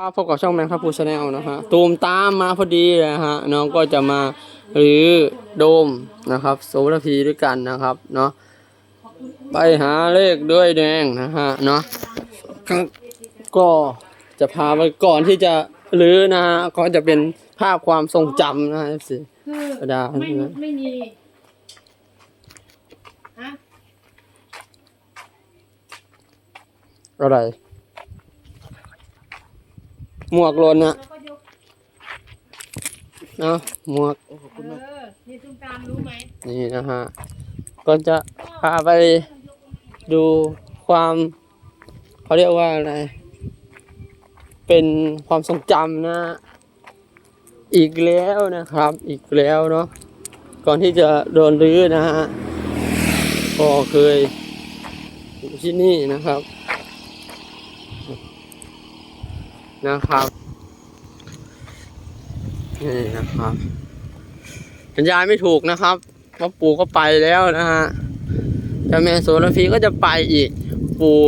ครับพบกับช่องแมงครับพูชาแนลนะฮะตูมตามมาพอดีนะฮะน้องก็จะมาหรือโดมนะครับโซลาร์พีด้วยกันนะครับเนาะไปหาเลขด้วยแดงนะฮะเนาะครับก็จะพาไปก่อนที่จะหรือนะฮะก็จะเป็นภาพความทรงจำนะฮะสิคือธรรมดาไม่ไม่มีฮะอะไร หมวกหลนนะแล้วก็ยกเนาะหมวกเออนี่ตุ้มตามรู้ไหมนี่นะฮะ ก็จะพาไปดูความเขาเรียกว่าอะไร เป็นความทรงจำนะ อีกแล้วนะครับ อีกแล้วเนาะ ก่อนที่จะโดนรื้อนะฮะ ก็เคยอยู่ที่นี่นะครับ นะครับนี่นะครับบรรยายไม่ถูกนะครับเพราปู่ก็ไปแล้วนะฮะเจ้าแม่โสระพีก็จะไปอีก ปู่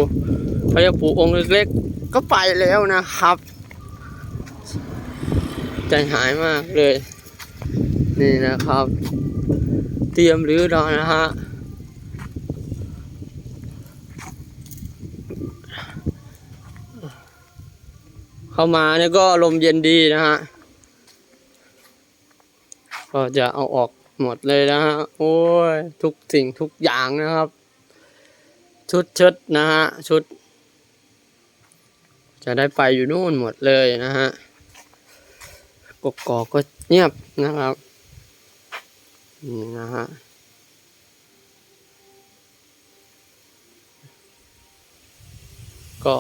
เขาเรียกปู่องค์เล็กๆก็ไปแล้วนะครับ ใจหายมากเลย นี่นะครับ เตรียมรื้อรอนะฮะ เข้ามาเนี่ยก็ลมเย็นดีนะฮะ ก็จะเอาออกหมดเลยนะฮะ โอ้ย ทุกสิ่งทุกอย่างนะครับ ชุดเชิดนะฮะ ชุด จะได้ไปอยู่นู่นหมดเลยนะฮะกกอกก็เงียบนะครับ นี่นะฮะก็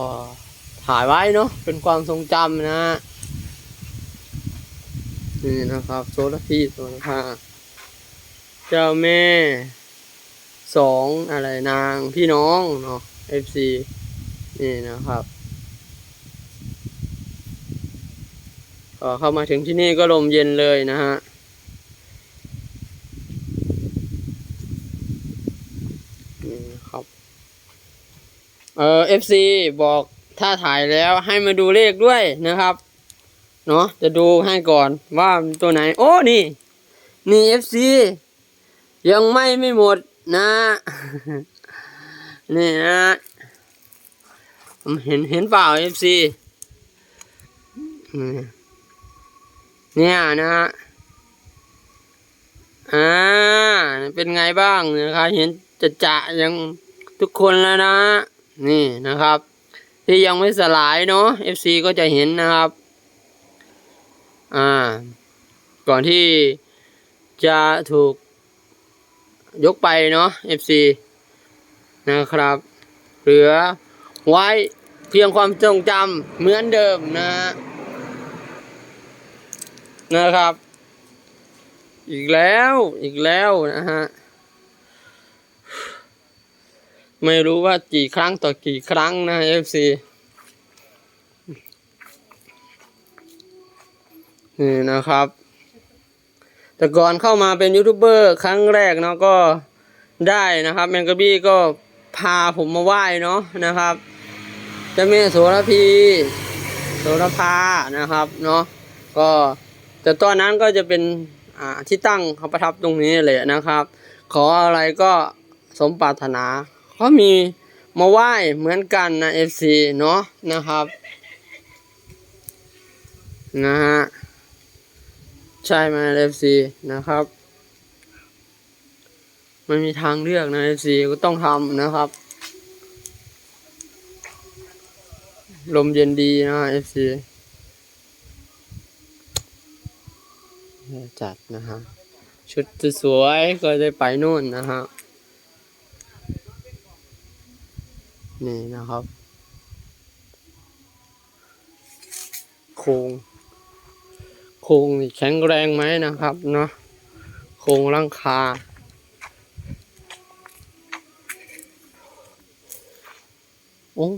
ถ่ายไว้เนาะเป็นความทรงจำนะฮะนี่นะครับโซลพี่โซลาพาเจ้าแม่สองอะไรนางพี่น้องเนาะ FC นี่นะครับก็เข้ามาถึงที่นี่ก็ลมเย็นเลยนะฮะนี่นะครับเออ FC บอก ถ้าถ่ายแล้วให้มาดูเลขด้วยนะครับ เนาะจะดูให้ก่อนว่าตัวไหน โอ้นี่นี่ FC ยังไม่ไม่หมดนะ นี่นะเห็นเห็นเปล่า FC นี่เนี่ยนะฮะอ่า เป็นไงบ้างนะครับ เห็นจะจะยังทุกคนแล้วนะ นี่นะครับ ที่ยังไม่สลายเนาะ FC ก็จะเห็นนะครับ อ่า ก่อนที่จะถูกยกไปเนาะ FC นะครับ เหลือไว้เพียงความทรงจำเหมือนเดิมนะฮะนะครับ อีกแล้ว อีกแล้วนะฮะ ไม่รู้ว่ากี่ครั้งต่อกี่ครั้งนะ FC นี่นะครับ แต่ก่อนเข้ามาเป็นยูทูบเบอร์ครั้งแรกเนาะก็ได้นะครับแมงกะบี้ก็พาผมมาไหว้เนาะนะครับเจ้าแม่โสระพีโสระพานะครับเนาะก็แต่ตอนนั้นก็จะเป็นอ่าที่ตั้งเขาประทับตรงนี้เลยนะครับ ขออะไรก็สมปรารถนา เขามีมาไหว้เหมือนกันนะ FC เนาะนะครับ นะฮะ ใช่ไหมเอฟซีนะครับ มันมีทางเลือกนะเอฟซีก็ต้องทำนะครับ ลมเย็นดีนะเอฟซีจัดนะฮะชุดสวยๆก็ได้ไปนู่นนะฮะ นี่นะครับ โครงโครงนี่แข็งแรงไหมนะครับเนาะโครงร่างคา โอ้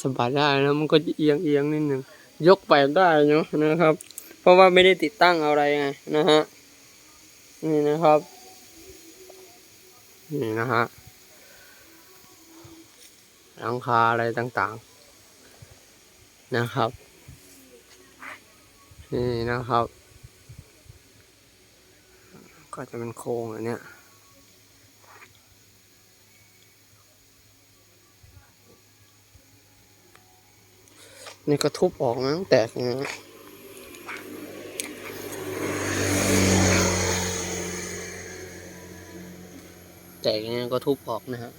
สบายได้นะมันก็จะเอียงเอียงนิดหนึ่งยกไปได้เนาะนะครับ เพราะว่าไม่ได้ติดตั้งอะไรไงนะฮะนี่นะครับ นี่นะฮะ หลังคาอะไรต่างๆ นะครับ นี่นะครับ ก็จะเป็นโครงอันเนี้ยนี่ก็ทุบออกมั้งแตกเงี้ยแตกเงี้ยก็ทุบออกนะฮะ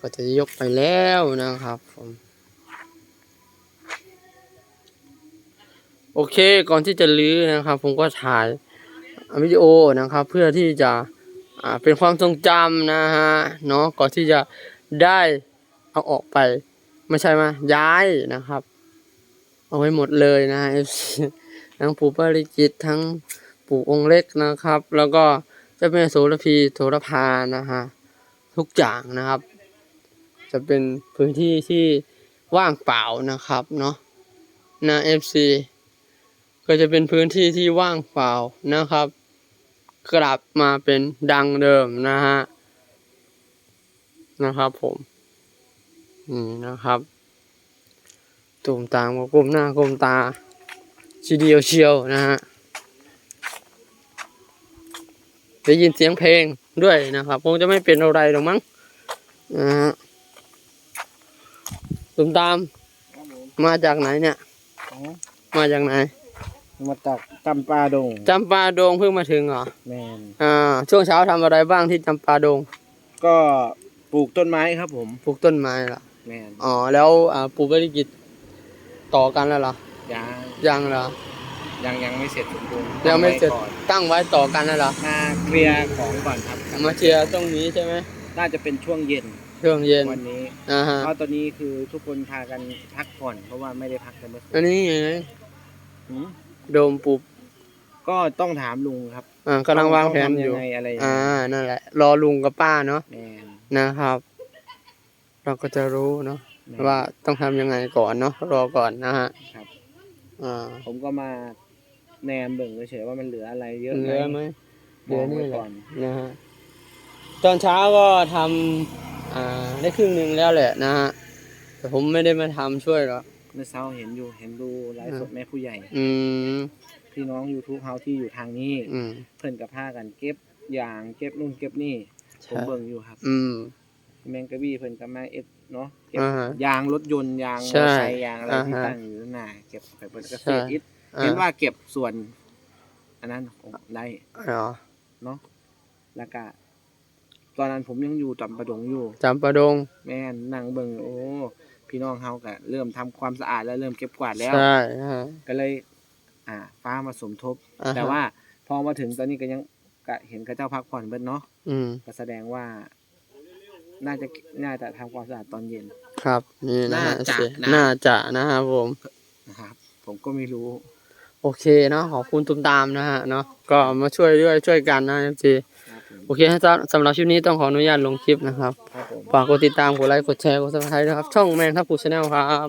ก็จะยกไปแล้วนะครับผมโอเคก่อนที่จะลื้อนะครับ ผมก็ถ่ายวิดีโอนะครับ เพื่อที่จะเป็นความทรงจำนะฮะเนาะก่อนที่จะได้เอาออกไป ไม่ใช่มาย้ายนะครับ เอาไว้หมดเลยนะ FC ทั้งปู่ปริจิตทั้งปู่องค์เล็กนะครับ แล้วก็เจ้าแม่โสระพีโสระพานะฮะทุกอย่างนะครับ จะเป็นพื้นที่ที่ว่างเปล่านะครับเนาะนะ FC ก็จะเป็นพื้นที่ที่ว่างเปล่านะครับ กลับมาเป็นดังเดิมนะฮะนะครับผมนี่นะครับตุ่มตามก็ก้มหน้าก้มตาชีเดียวเชียวนะฮะได้ยินเสียงเพลงด้วยนะครับ คงจะไม่เป็นอะไรหรอกมั้งนะฮะ ตุ่มตามครับผมมาจากไหนเนี่ยอ๋อมาจากไหน มาจากจำปาดงจำปาดงเพิ่งมาถึงเหรอแมนอ่าช่วงเช้าทำอะไรบ้างที่จำปาดง ก็ปลูกต้นไม้ครับผมปลูกต้นไม้เหรอแมนอ๋อแล้วอ่าปลูกบริกิจต่อกันแล้วเหรอยังยังเหรอยังยังไม่เสร็จสมบูรณ์ยังไม่เสร็จก่อนตั้งไว้ต่อกันแล้วเหรอมาเคลียร์ของก่อนครับ มาเชียร์ตรงนี้ใช่ไหมน่าจะเป็นช่วงเย็น ช่วงเย็นวันนี้อ่าฮะเพราะตอนนี้คือทุกคนพากันพักผ่อน เพราะว่าไม่ได้พักกันเมื่อคือันนนี้ไงหืมโดมปลูกก็ต้องถามลุงครับอ่ากำลังวางแผนต้อยู่ทำงไงอะไรยังไงอ่านั่นแหละ รอลุงกับป้าเนาะแมนนะครับ เราก็จะรู้เนาะแมนว่าต้องทำยังไงก่อนเนาะรอก่อนนะฮะครับ อ่าผมก็มาแนมเบิ่งเฉยๆว่ามันเหลืออะไรเยอะเหลือไหมเหลือมงนี่ไว้แหละก่อนนะฮะตอนเช้าก็ทำอ่า ได้ครึ่งหนึ่งแล้วแหละนะฮะแต่ผมไม่ได้มาทำช่วยหรอกเมื่อเช้าเห็นอยู่เห็นดูไลฟ์สดแม่ผู้ใหญ่ อืมพี่น้อง YouTube เฮาที่อยู่ทางนี้ อืมเพิ่นกับพากันเก็บยางเก็บนู่นเก็บนี่ผใช่มเบิ่งอยู่ครับ อืม แมงกะบี้เพิ่นกับมาเอ็ดเนาะเก็บอ่าฮะยางรถยนต์ยางมอใช่เตอร์ไซค์ยางอะไรที่อ่าฮะตั้งอยู่นั่นน่ะเก็บไปเพิ่นก็ใช่เศษอิฐอ่าเห็นว่าเก็บส่วน อันนั้นโอ้ได้เหรอเนาะแล้วก็ ตอนนั้นผมยังอยู่จำปาดงอยู่ จำปาดง แม่นนั่งเบิ่งโอ้พี่น้องเฮาก็เริ่มทำความสะอาดแล้วเริ่มเก็บกวาดแล้ว ใช่ฮะ ก็เลย อ่า ฟ้ามาสมทบ อ่าฮะ แต่ว่าพอมาถึงตอนนี้ก็ยังก็เห็นเขาเจ้าพักผ่อนเบิดเนาะอืม ก็แสดงว่า น่าจะน่าจะทำความสะอาดตอนเย็น ครับ นี่นะฮะน่าจะสินะ น่าจะนะครับผม นะครับ ผมก็ไม่รู้ โอเคเนาะขอบคุณตุ้มตามนะฮะเนาะก็มาช่วยด้วยช่วยกันนะจีครับผม โอเคฮะสำหรับคลิปนี้ต้องขออนุญาตลงคลิปนะครับครับผมฝากกดติดตาม กดไลค์ กดแชร์ กดซับสไครต์ด้วยครับ ช่องแมนทับปูชาแนลครับ